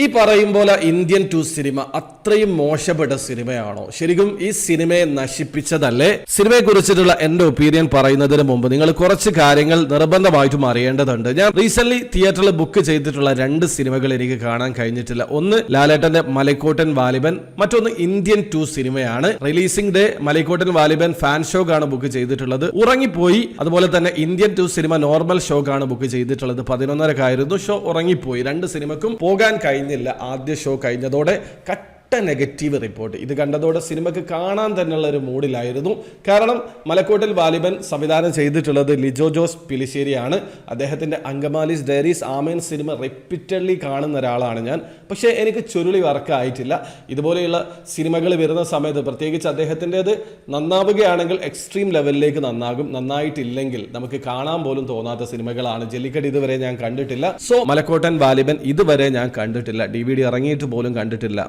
ഈ പറയും പോലെ ഇന്ത്യൻ ടു സിനിമ അത്രയും മോശപ്പെട്ട സിനിമയാണോ? ശരിക്കും ഈ സിനിമയെ നശിപ്പിച്ചതല്ലേ? സിനിമയെ കുറിച്ചിട്ടുള്ള എന്റെ ഒപ്പീനിയൻ പറയുന്നതിന് മുമ്പ് നിങ്ങൾ കുറച്ച് കാര്യങ്ങൾ നിർബന്ധമായിട്ടും അറിയേണ്ടതുണ്ട്. ഞാൻ റീസെന്റ് തിയേറ്ററിൽ ബുക്ക് ചെയ്തിട്ടുള്ള രണ്ട് സിനിമകൾ എനിക്ക് കാണാൻ കഴിഞ്ഞിട്ടില്ല. ഒന്ന് ലാലേട്ടന്റെ മലക്കോട്ടൻ വാലിബൻ മറ്റൊന്ന് ഇന്ത്യൻ ടു സിനിമയാണ്. Releasing day Malaikottai Vaaliban fan show ഷോക്കാണ് book ചെയ്തിട്ടുള്ളത്. ഉറങ്ങിപ്പോയി അതുപോലെ തന്നെ Indian two cinema normal show ഷോക്കാണ് ബുക്ക് ചെയ്തിട്ടുള്ളത്. പതിനൊന്നരക്കായിരുന്നു ഷോ ഉറങ്ങിപ്പോയി. രണ്ട് സിനിമക്കും പോകാൻ കഴിഞ്ഞില്ല ആദ്യ ഷോ കഴിഞ്ഞതോടെ കട്ട നെഗറ്റീവ് റിപ്പോർട്ട്. ഇത് കണ്ടതോടെ സിനിമക്ക് കാണാൻ തന്നെയുള്ള ഒരു മൂഡിലായിരുന്നു. കാരണം മലക്കോട്ടിൽ വാലിബൻ സംവിധാനം ചെയ്തിട്ടുള്ളത് ലിജോ ജോസ് പിലിശ്ശേരിയാണ്. അദ്ദേഹത്തിന്റെ അങ്കമാലിസ് ഡയറീസ് ആമേൻ സിനിമ റിപ്പീറ്റഡ്ലി കാണുന്ന ഒരാളാണ് ഞാൻ. പക്ഷേ എനിക്ക് ചുരുളി വർക്കായിട്ടില്ല ഇതുപോലെയുള്ള സിനിമകൾ വരുന്ന സമയത്ത് പ്രത്യേകിച്ച് അദ്ദേഹത്തിന്റെത് നന്നാവുകയാണെങ്കിൽ എക്സ്ട്രീം ലെവലിലേക്ക് നന്നാകും. നന്നായിട്ടില്ലെങ്കിൽ നമുക്ക് കാണാൻ പോലും തോന്നാത്ത സിനിമകളാണ്. ജെല്ലിക്കട് ഇതുവരെ ഞാൻ കണ്ടിട്ടില്ല. സോ മലക്കോട്ടൻ വാലിബൻ ഇതുവരെ ഞാൻ കണ്ടിട്ടില്ല. ഡി ഇറങ്ങിയിട്ട് പോലും കണ്ടിട്ടില്ല.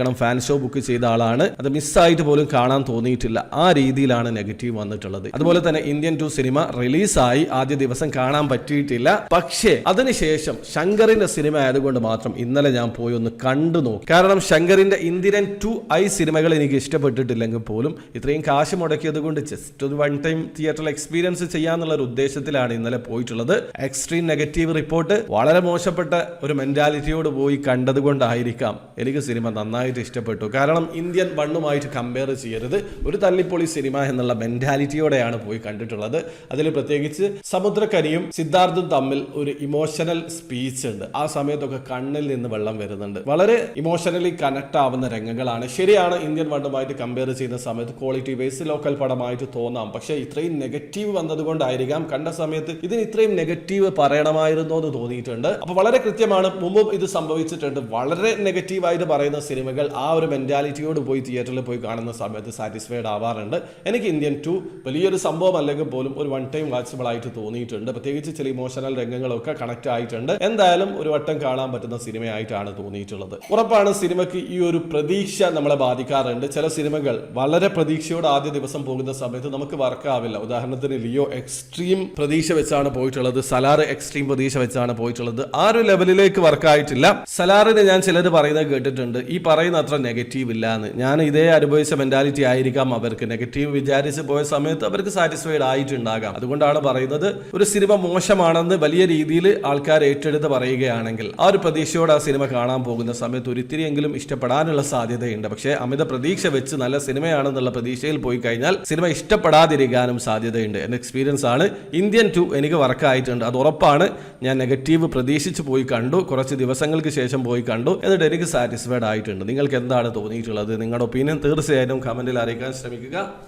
മനസ്സിലാക്കണം ഫാൻ ഷോ ബുക്ക് ചെയ്ത ആളാണ്. അത് മിസ്സായിട്ട് പോലും കാണാൻ തോന്നിയിട്ടില്ല. ആ രീതിയിലാണ് നെഗറ്റീവ് വന്നിട്ടുള്ളത്. അതുപോലെ തന്നെ ഇന്ത്യൻ ടു സിനിമ റിലീസായി ആദ്യ ദിവസം കാണാൻ പറ്റിയിട്ടില്ല. പക്ഷേ അതിനുശേഷം ശങ്കറിന്റെ സിനിമ ആയതുകൊണ്ട് മാത്രം ഇന്നലെ ഞാൻ പോയി ഒന്ന് കണ്ടു നോക്കി. കാരണം ശങ്കറിന്റെ ഇന്ദിരൻ ടു ഐ സിനിമകൾ എനിക്ക് ഇഷ്ടപ്പെട്ടിട്ടില്ലെങ്കിൽ പോലും ഇത്രയും കാശ് മുടക്കിയത് കൊണ്ട് ജസ്റ്റ് ഒരു വൺ ടൈം തിയേറ്ററിൽ എക്സ്പീരിയൻസ് ചെയ്യാന്നുള്ള ഒരു ഉദ്ദേശത്തിലാണ് ഇന്നലെ പോയിട്ടുള്ളത്. എക്സ്ട്രീം നെഗറ്റീവ് റിപ്പോർട്ട് വളരെ മോശപ്പെട്ട ഒരു മെന്റാലിറ്റിയോട് പോയി കണ്ടത് കൊണ്ടായിരിക്കാം എനിക്ക് സിനിമ നന്നായിട്ട് ഇഷ്ടപ്പെട്ടു. കാരണം ഇന്ത്യൻ വണ്ണുമായിട്ട് കമ്പയർ ചെയ്യരുത്. ഒരു തല്ലിപ്പൊളി സിനിമ എന്നുള്ള മെന്റാലിറ്റിയോടെയാണ് പോയി കണ്ടിട്ടുള്ളത്. അതിൽ പ്രത്യേകിച്ച് സമുദ്രക്കനിയും സിദ്ധാർത്ഥും തമ്മിൽ ഒരു ഇമോഷണൽ സ്പീച്ച് ഉണ്ട്. ആ സമയത്തൊക്കെ കണ്ണിൽ നിന്ന് വെള്ളം വരുന്നുണ്ട്. വളരെ ഇമോഷണലി കണക്ട് ആവുന്ന രംഗങ്ങളാണ്. ശരിയാണ് ഇന്ത്യൻ വണ്ണുമായിട്ട് കമ്പയർ ചെയ്യുന്ന സമയത്ത് ക്വാളിറ്റി വൈസ് ലോക്കൽ പടമായിട്ട് തോന്നാം. പക്ഷേ ഇത്രയും നെഗറ്റീവ് വന്നതുകൊണ്ടായിരിക്കാം. കണ്ട സമയത്ത് ഇതിന് ഇത്രയും നെഗറ്റീവ് പറയണമായിരുന്നോ എന്ന് തോന്നിയിട്ടുണ്ട്. അപ്പൊ വളരെ കൃത്യമാണ് മുമ്പും ഇത് സംഭവിച്ചിട്ടുണ്ട്. വളരെ നെഗറ്റീവായിട്ട് പറയുന്ന സിനിമകൾ ആ ഒരു മെന്റാലിറ്റിയോട് പോയി തിയേറ്ററിൽ പോയി കാണുന്ന സമയത്ത് സാറ്റിസ്ഫൈഡ് ആവാറുണ്ട്. എനിക്ക് ഇന്ത്യൻ ടു വലിയൊരു സംഭവം അല്ലെങ്കിൽ പോലും ഒരു വൺ ടൈം വാച്ചബിൾ ആയിട്ട് തോന്നിയിട്ടുണ്ട്. പ്രത്യേകിച്ച് ചില ഇമോഷണൽ രംഗങ്ങളൊക്കെ കണക്ട് ആയിട്ടുണ്ട്. എന്തായാലും ഒരു വട്ടം കാണാൻ പറ്റുന്ന സിനിമയായിട്ടാണ് തോന്നിയിട്ടുള്ളത്. ഉറപ്പാണ് സിനിമയ്ക്ക് ഈ ഒരു പ്രതീക്ഷ നമ്മളെ ബാധിക്കാറുണ്ട്. ചില സിനിമകൾ വളരെ പ്രതീക്ഷയോട് ആദ്യ ദിവസം പോകുന്ന സമയത്ത് നമുക്ക് വർക്കാവില്ല. ഉദാഹരണത്തിന് ലിയോ എക്സ്ട്രീം പ്രതീക്ഷ വെച്ചാണ് പോയിട്ടുള്ളത്. സലാർ എക്സ്ട്രീം പ്രതീക്ഷ വെച്ചാണ് പോയിട്ടുള്ളത്. ആ ഒരു ലെവലിലേക്ക് വർക്കായിട്ടില്ല സലാറിന് ഞാൻ ചിലർ പറയുന്നത് കേട്ടിട്ടുണ്ട്. ഈ പറയുന്ന അത്ര നെഗറ്റീവ് ഇല്ല എന്ന് ഞാൻ ഇതേ അനുഭവിച്ച മെന്റാലിറ്റി ആയിരിക്കാം അവർക്ക്. നെഗറ്റീവ് വിചാരിച്ച് പോയ സമയത്ത് അവർക്ക് സാറ്റിസ്ഫൈഡ് ആയിട്ടുണ്ടാകാം. അതുകൊണ്ടാണ് പറയുന്നത് ഒരു സിനിമ മോശമാണെന്ന് വലിയ രീതിയിൽ ആൾക്കാർ ഏറ്റെടുത്ത് പറയുകയാണെങ്കിൽ ആ ഒരു പ്രതീക്ഷയോടെ ആ സിനിമ കാണാൻ പോകുന്ന സമയത്ത് ഒരിത്തിരിയെങ്കിലും ഇഷ്ടപ്പെടാനുള്ള സാധ്യതയുണ്ട്. പക്ഷേ അമിത പ്രതീക്ഷ വെച്ച് നല്ല സിനിമയാണെന്നുള്ള പ്രതീക്ഷയിൽ പോയി കഴിഞ്ഞാൽ സിനിമ ഇഷ്ടപ്പെടാതിരിക്കാനും സാധ്യതയുണ്ട്. എന്റെ എക്സ്പീരിയൻസ് ആണ്. ഇന്ത്യൻ ടു എനിക്ക് വർക്കായിട്ടുണ്ട് അത് ഉറപ്പാണ്. ഞാൻ നെഗറ്റീവ് പ്രതീക്ഷിച്ച് പോയി കണ്ടു. കുറച്ച് ദിവസങ്ങൾക്ക് ശേഷം പോയി കണ്ടു. എന്നിട്ട് എനിക്ക് സാറ്റിസ്ഫൈഡ് ആയിട്ടുണ്ട്. നിങ്ങൾക്ക് എന്താണ് തോന്നിയിട്ടുള്ളത്? നിങ്ങളുടെ ഒപ്പീനിയൻ തീർച്ചയായിട്ടും കമന്റിൽ അറിയിക്കാൻ ശ്രമിക്കുക.